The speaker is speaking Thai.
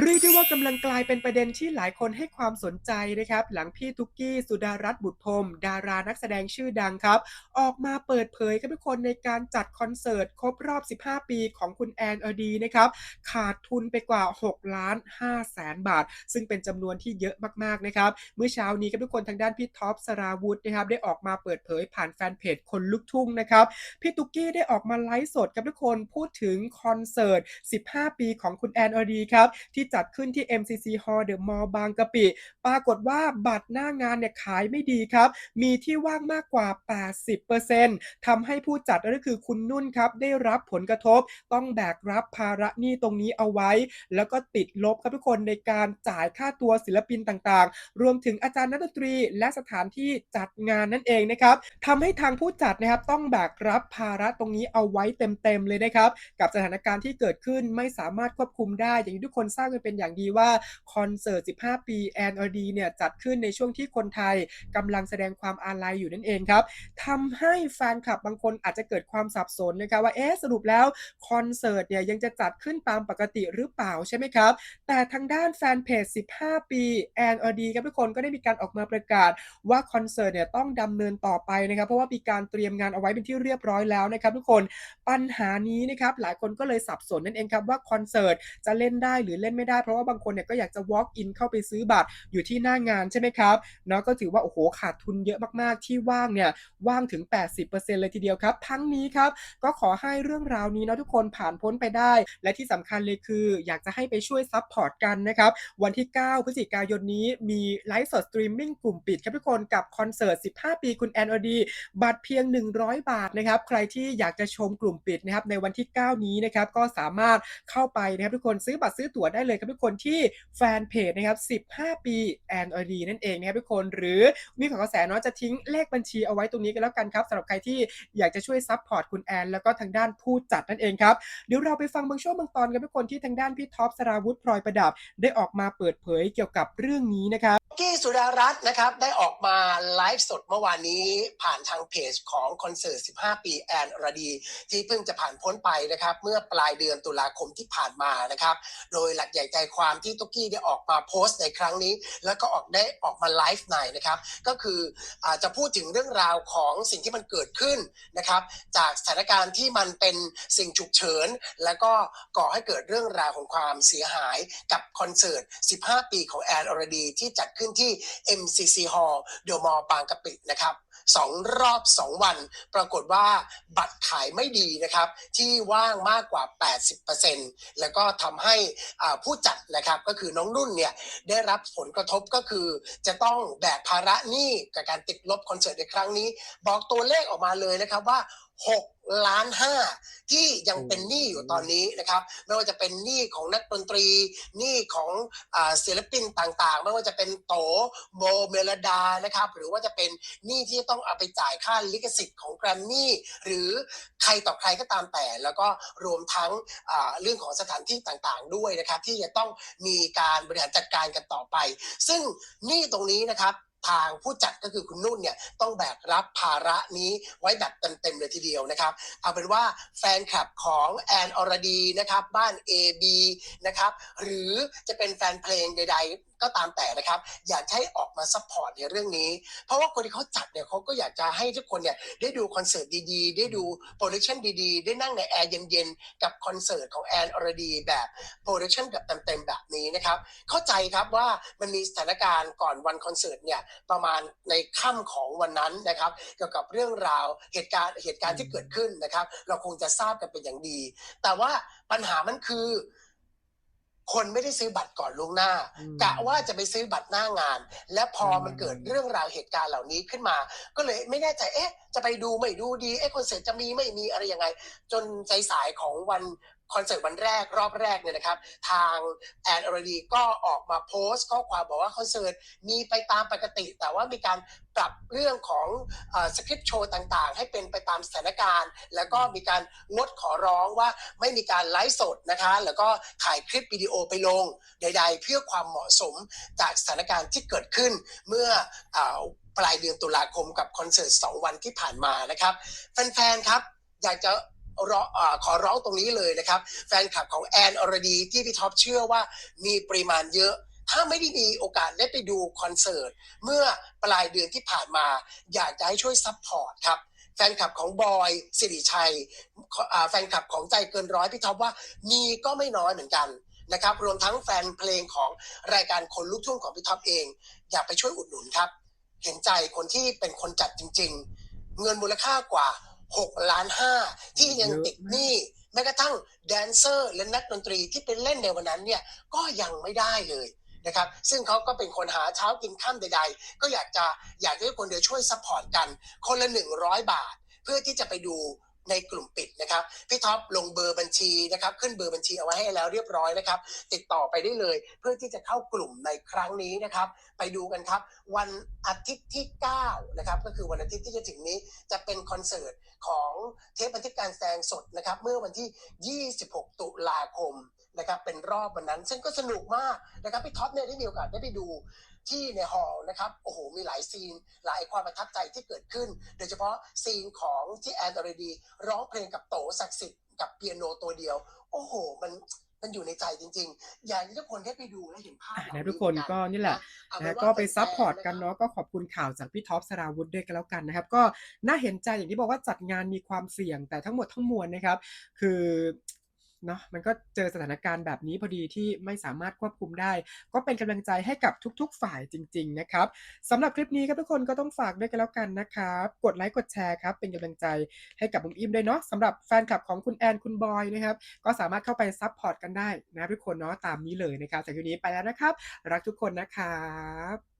เรียกได้ว่ากำลังกลายเป็นประเด็นที่หลายคนให้ความสนใจนะครับ หลังพี่ตุ๊กกี้ สุดารัตน์บุตรพรมดารานักแสดงชื่อดังครับ ออกมาเปิดเผยกับทุกคนในการจัดคอนเสิร์ต ครบรอบ 15 ปีของคุณแอนอดีนะครับ ขาดทุนไปกว่า 6 ล้าน5แสนบาท ซึ่งเป็นจำนวนที่เยอะมากๆนะครับ เมื่อเช้านี้กับทุกคนทางด้านพี่ท็อปสราวุธนะครับ ได้ออกมาเปิดเผยผ่านแฟนเพจคนลุกทุ่งนะครับพี่ตุกกี้ได้ออกมาไลฟ์สดกับทุกคนพูดถึงคอนเสิร์ต 15 ปีของคุณแอนอดีครับที่จัดขึ้นที่ MCC Hall The Mall บางกะปิ ปรากฏว่าบัตรหน้างานเนี่ยขายไม่ดีครับ มีที่ว่างมากกว่า 80%ทำให้ผู้จัดนั่นก็คือคุณนุ่นครับ ได้รับผลกระทบต้องแบกรับภาระหนี้ตรงนี้เอาไว้ แล้วก็ติดลบครับทุกคนในการจ่ายค่าตัวศิลปินต่างๆ รวมถึงอาจารย์นักดนตรี และสถานที่จัดงานนั่นเองนะครับทำให้ทางผู้จัดนะครับต้องแบกรับภาระตรงนี้เอาไว้เต็มๆเลยนะครับ กับสถานการณ์ที่เกิดขึ้นไม่สามารถควบคุมได้อย่างที่ทุกคนทราบกันเป็นอย่างดีว่าคอนเสิร์ต 15 ปีแอนอดีเนี่ยจัดขึ้นในช่วงที่คนไทยกำลังแสดงความอาลัยอยู่นั่นเองครับทำให้แฟนคลับบางคนอาจจะเกิดความสับสนนะครับว่าเอ๊ะสรุปแล้วคอนเสิร์ตเนี่ยยังจะจัดขึ้นตามปกติหรือเปล่าใช่ไหมครับ แต่ทางด้านแฟนเพจ 15 ปีแอนอดีครับทุกคนก็ได้มีการออกมาประกาศว่าคอนเสิร์ตเนี่ยต้องดำเนินต่อไปนะครับ เพราะว่ามีการเตรียมงานเอาไว้เป็นที่เรียบร้อยแล้วนะครับทุกคนปัญหานี้นะครับหลายคนก็เลยสับสนนั่นเองครับว่าคอนเสิร์ตจะเล่นได้หรือเล่นไม่ไม่ได้เพราะว่าบางคนเนี่ยก็อยากจะ walk in เข้าไปซื้อบัตรอยู่ที่หน้างานใช่ไหมครับเนาะก็ถือว่าโอ้โหขาดทุนเยอะมากๆ ที่ว่างเนี่ยว่างถึง 80%เลยทีเดียวครับ ทั้งนี้ครับก็ขอให้เรื่องราวนี้เนาะทุกคนผ่านพ้นไปได้ และที่สำคัญเลยคือ อยากจะให้ไปช่วยซัพพอร์ตกันนะครับวันที่ 9 พฤศจิกายนนี้มีไลฟ์สดสตรีมมิ่งกลุ่มปิดครับทุกคนกับคอนเสิร์ต 15 ปีคุณแอนอดีบัตรเพียง 100 บาทนะครับใครที่อยากจะชมกลุ่มปิดนะครับในวันที่ 9 นี้นะครับก็สามารถเข้าไปนะครับทุกคนซื้อบัตรซื้อตั๋วได้เลยครับทุกคนที่แฟนเพจนะครับ 15 ปีแอนอดีนั่นเองนะครับทุกคนหรือมีของกระแสเนาะจะทิ้งเลขบัญชีเอาไว้ตรงนี้กันแล้วกันครับสำหรับใครที่อยากจะช่วยซัพพอร์ตคุณแอน แล้วก็ทางด้านผู้จัดนั่นเองครับ เดี๋ยวเราไปฟังบางช่วงบางตอนกันทุกคนที่ทางด้านพี่ท็อปสราวุธพลอยประดับ ได้ออกมาเปิดเผยเกี่ยวกับเรื่องนี้นะครับ สุดารัตน์นะครับได้ออกมาไลฟ์สดเมื่อวานนี้ผ่านทางเพจของคอนเสิร์ต 15 ปีแอนอรดี ที่เพิ่งจะผ่านพ้นไปนะครับ เมื่อปลายเดือนตุลาคมที่ผ่านมานะครับ โดยหลักใหญ่ใจความที่ตุ๊กกี้ได้ออกมาโพสต์ในครั้งนี้ แล้วก็ออกได้ออกมาไลฟ์ในนะครับ ก็คืออาจะพูดถึงเรื่องราวของสิ่งที่มันเกิดขึ้นนะครับ จากสถานการณ์ที่มันเป็นสิ่งฉุกเฉิน แล้วก็ก่อให้เกิดเรื่องราวของความเสียหายกับคอนเสิร์ต 15 ปีของแอนอรดีที่จัดขึ้นที่ MCC Hall เดอะมอลล์บางกะปินะครับสองรอบ 2 วัน ปรากฏว่าบัตรขายไม่ดีนะครับ ที่ว่างมากกว่า 80%แล้วก็ทำให้ผู้จัดนะครับก็คือน้องนุ่นเนี่ยได้รับผลกระทบก็คือจะต้องแบกภาระหนี้กับการติดลบคอนเสิร์ตในครั้งนี้ บอกตัวเลขออกมาเลยนะครับว่า6ล้านห้าที่ยังเป็นหนี้อยู่ตอนนี้นะครับไม่ว่าจะเป็นหนี้ของนักดนตรีหนี้ของศิลปินต่างๆ ไม่ว่าจะเป็นโตโมเมลดานะครับหรือว่าจะเป็นหนี้ที่ต้องเอาไปจ่ายค่าลิขสิทธิ์ของแกรมมี่หรือใครต่อใครก็ตามแต่ แล้วก็รวมทั้งเรื่องของสถานที่ต่างๆ ด้วยนะครับที่จะต้องมีการบริหารจัดการกันต่อไป ซึ่งหนี้ตรงนี้นะครับ ทางผู้จัดก็คือคุณนุ่นเนี่ยต้องแบกรับภาระนี้ไว้แบบเต็มๆเลยทีเดียวนะครับเอาเป็นว่าแฟนคลับของแอนอรดีนะครับบ้าน AB นะครับหรือจะเป็นแฟนเพลงใดๆ ก็ตามแต่นะครับ อยากให้ออกมาซัพพอร์ตในเรื่องนี้ เพราะว่าคนที่เขาจัดเนี่ยเขาก็อยากจะให้ทุกคนเนี่ยได้ดูคอนเสิร์ตดีๆ ได้ดูโปรดักชันดีๆ ได้นั่งในแอร์เย็นๆ กับคอนเสิร์ตของแอนอรดีแบบโปรดักชันแบบเต็มๆแบบนี้นะครับ เข้าใจครับว่ามันมีสถานการณ์ก่อนวันคอนเสิร์ตเนี่ยประมาณในค่ำของวันนั้นนะครับ เกี่ยวกับเรื่องราวเหตุการณ์เหตุการณ์ที่เกิดขึ้นนะครับ เราคงจะทราบกันเป็นอย่างดี แต่ว่าปัญหามันคือ คนไม่ได้ซื้อบัตรก่อนล่วงหน้าอืมกะว่าจะไปซื้อบัตรหน้างาน และพอมันเกิดเรื่องราวเหตุการณ์เหล่านี้ขึ้นมา ก็เลยไม่แน่ใจเอ๊ะ จะไปดูไม่ดูดีเอ๊ะคอนเสิร์ตจะมีไม่มีอะไรยังไง จนสายๆของวัน คอนเสิร์ตวันแรกรอบแรกเนี่ยนะครับ ทางแอนอรดีก็ออกมาโพสต์ข้อความบอกว่าคอนเสิร์ตมีไปตามปกติ แต่ว่ามีการปรับเรื่องของสคริปต์โชว์ต่างๆ ให้เป็นไปตามสถานการณ์ แล้วก็มีการงดขอร้องว่าไม่มีการไลฟ์สดนะคะ แล้วก็ถ่ายคลิปวิดีโอไปลงใด ๆ เพื่อความเหมาะสมจากสถานการณ์ที่เกิดขึ้นเมื่อปลายเดือนตุลาคมกับคอนเสิร์ต 2 วันที่ผ่านมานะครับ แฟนๆ ครับ อยากจะ ขอร้องตรงนี้เลยนะครับ แฟนคลับของแอนอรดีที่พี่ท็อปเชื่อว่ามีปริมาณเยอะ ถ้าไม่ได้มีโอกาสได้ไปดูคอนเสิร์ต เมื่อปลายเดือนที่ผ่านมา อยากจะให้ช่วยซัพพอร์ตครับแฟนคลับของบอยสิริชัยแฟนคลับของใจเกินร้อยพี่ท็อปว่ามีก็ไม่น้อยเหมือนกันนะครับรวมทั้งแฟนเพลงของรายการคนลูกทุ่งของพี่ท็อปเอง อยากไปช่วยอุดหนุนครับ เห็นใจคนที่เป็นคนจัดจริง ๆ เงินมูลค่ากว่า 6 ล้าน5ที่ยังติดหนี้แม้กระทั่งแดนเซอร์ และนักดนตรีที่เป็นเล่นในวันนั้นเนี่ยก็ยังไม่ได้เลยนะครับซึ่งเขาก็เป็นคนหาเช้ากินข้ามใด ๆ ก็อยากจะอยากให้คนเดียวช่วยซัพพอร์ตกัน คนละ 100 บาท เพื่อที่จะไปดู ในกลุ่มปิดนะครับพี่ท็อปลงเบอร์บัญชีนะครับขึ้นเบอร์บัญชีเอาไว้ให้แล้วเรียบร้อยนะครับ ติดต่อไปได้เลย เพื่อที่จะเข้ากลุ่มในครั้งนี้นะครับ ไปดูกันครับ วันอาทิตย์ที่9นะครับก็คือวันอาทิตย์ที่จะถึงนี้จะเป็นคอนเสิร์ตของเทปบันทึกการแสดงสดนะครับ เมื่อวันที่ 26 ตุลาคมนะครับเป็นรอบวันนั้น ซึ่งก็สนุกมากนะครับพี่ท็อปเนี่ยได้มีโอกาสได้ไปดู ที่ในฮอลล์นะครับโอ้โหมีหลายซีน หลายความประทับใจที่เกิดขึ้น โดยเฉพาะซีนของที่แอนอรดี ร้องเพลงกับโตศักดิ์สิทธิ์กับเปียโนตัวเดียว โอ้โห มันมันอยู่ในใจจริงๆ อยากให้ทุกคนได้ไปดูและเห็นภาพอะเหล่านะทุกคนก็นี่แหละเอาเป็นะว่าก็ไปซัพพอร์ตแฟๆกันเนาะก็ขอบคุณข่าวจากพี่ท็อปสราวุธด้วยกันแล้วกันนะครับ ก็น่าเห็นใจอย่างที่บอกว่าจัดงานมีความเสี่ยงแต่ทั้งหมดทั้งมวลนะครับ คือ เนาะมันก็เจอสถานการณ์แบบนี้พอดีที่ไม่สามารถควบคุมได้ ก็เป็นกำลังใจให้กับทุก ๆ ฝ่ายจริง ๆ นะครับสำหรับคลิปนี้ครับทุกคนก็ต้องฝากด้วยกันแล้วกันนะครับกดไลค์กดแชร์ครับเป็นกำลังใจให้กับบุ๋มอิมด้วยเนาะสำหรับแฟนคลับของคุณแอนคุณบอยนะครับก็สามารถเข้าไปซัพพอร์ตกันได้นะทุกคนเนาะตามนี้เลยนะครับจากคลิปนี้ไปแล้วนะครับ รักทุกคนนะครับ